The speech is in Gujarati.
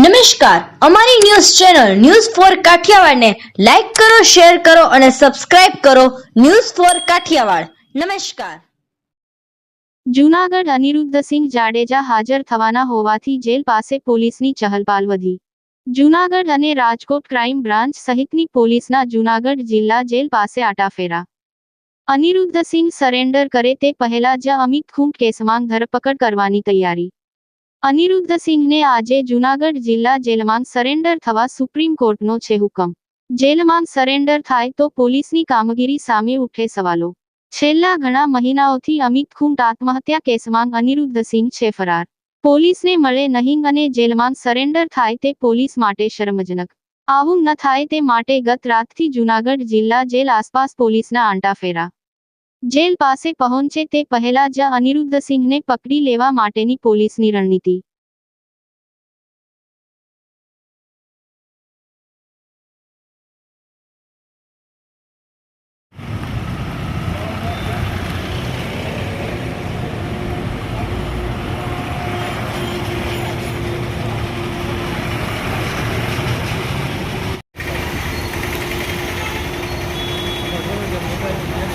નમસ્કાર. અમારી ન્યૂઝ ચેનલ ન્યૂઝ ફોર કાઠિયાવાડને લાઈક કરો, શેર કરો અને સબસ્ક્રાઇબ કરો ન્યૂઝ ફોર કાઠિયાવાડ. નમસ્કાર. જૂનાગઢ અનિરુદ્ધસિંહ જાડેજા હાજર થવાના હોવાથી જેલ પાસે પોલીસની ચહલપાલ વધી. જૂનાગઢ અને રાજકોટ ક્રાઇમ બ્રાન્ચ સહિતની પોલીસના જૂનાગઢ જિલ્લા જેલ પાસે આટાફેરા. અનિરુદ્ધસિંહ સરેન્ડર કરે તે પહેલા જ અમિત ખૂંટ કેસમાં ધરપકડ કરવાની તૈયારી. અનિરુદ્ધસિંહને આજે જૂનાગઢ જિલ્લા જેલમાં સરેન્ડર થવા સુપ્રીમ કોર્ટનો છે હુકમ. જેલમાં સરેન્ડર થાય તો પોલીસની કામગીરી સામે ઉઠે સવાલો. છેલ્લા ઘણા મહિનાઓથી અમિત ખૂંટ આત્મહત્યા કેસમાં અનિરુદ્ધસિંહ છે ફરાર. પોલીસને મળે નહીં અને જેલમાં સરેન્ડર થાય તે પોલીસ માટે શરમજનક. આવું ન થાય તે માટે ગત રાતથી જૂનાગઢ જિલ્લા જેલ આસપાસ પોલીસના આંટાફેરા જેલ પાસે પહોંચે તે પહેલા જ અનિરુદ્ધસિંહને પકડી લેવા માટેની પોલીસની રણનીતિ Yeah.